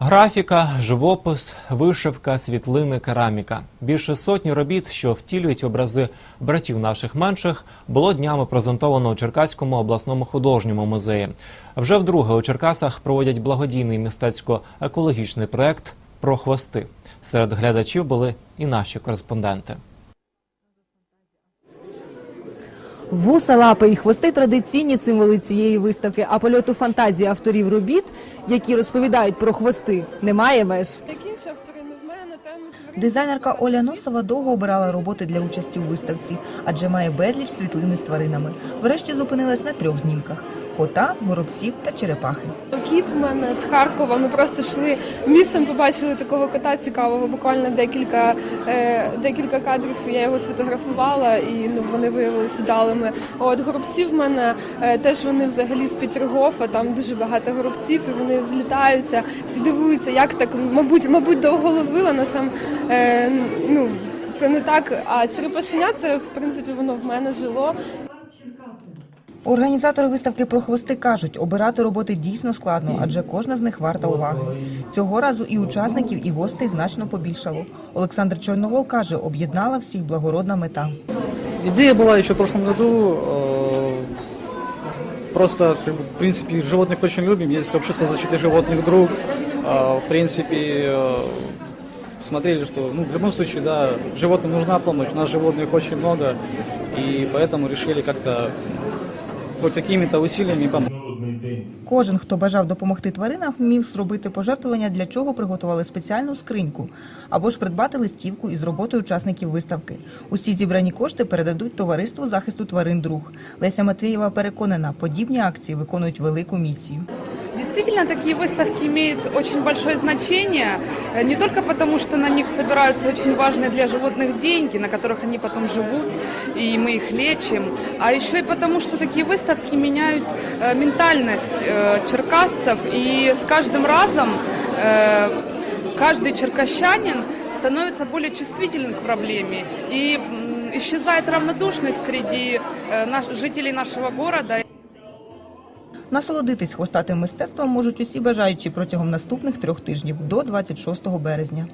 Графіка, живопис, вишивка, світлини, кераміка. Більше сотні робіт, що втілюють образи братів наших менших, було днями презентовано у Черкаському обласному художньому музеї. Вже вдруге у Черкасах проводять благодійний мистецько-екологічний проект про хвости. Серед глядачів були і наші кореспонденти. Вуса, лапи і хвости традиційні символи цієї виставки. А польоту фантазії авторів робіт, які розповідають про хвости, немає меж. Дизайнерка Оля Носова довго обирала роботи для участі у виставці, адже має безліч світлини з тваринами. Врешті зупинилась на трьох знімках: кота, горобців та черепахи. Кіт в мене з Харкова. Ми просто йшли містом, побачили такого кота цікавого. Буквально декілька е, декілька кадрів я його сфотографувала, і ну вони виявилися вдалими. От горобці в мене е, теж вони взагалі з Петергофа. Там дуже багато горобців, і вони злітаються, всі дивуються, як так, мабуть, мабуть, довго ловила на сам. Е, ну це не так. А черепашеня це в принципі воно в мене жило. Організатори виставки про хвости кажуть, обирати роботи дійсно складно, адже кожна з них варта уваги. Цього разу і учасників, і гостей значно побільшало. Олександр Чорновол каже, об'єднала всіх благородна мета. Идея была еще в прошлом году. э, Просто, как бы, в принципе, животных очень любим. Есть общество защиты животных друг. А, В принципе, э, смотрели, что ну, в любом случае, да, животным нужна помощь. У нас животных очень много. И поэтому решили как-то хоть какими-то усилиями помочь. Кожен, хто бажав допомогти тваринам, міг зробити пожертвування, для чого приготували спеціальну скриньку або ж придбати листівку із роботою учасників виставки. Усі зібрані кошти передадуть товариству захисту тварин друг. Леся Матвієва переконана, подібні акції виконують велику місію. Действительно, такие выставки имеют очень большое значение, э, не только потому, что на них собираются очень важные для животных деньги, на которых они потом живут, и мы их лечим, а еще и потому, что такие выставки меняют э, ментальность э, черкасцев, и с каждым разом каждый черкащанин становится более чувствительным к проблеме, и исчезает равнодушность среди жителей нашего города. Насолодитись хвостатим мистецтвом можуть усі бажаючі протягом наступних трьох тижнів до 26 березня.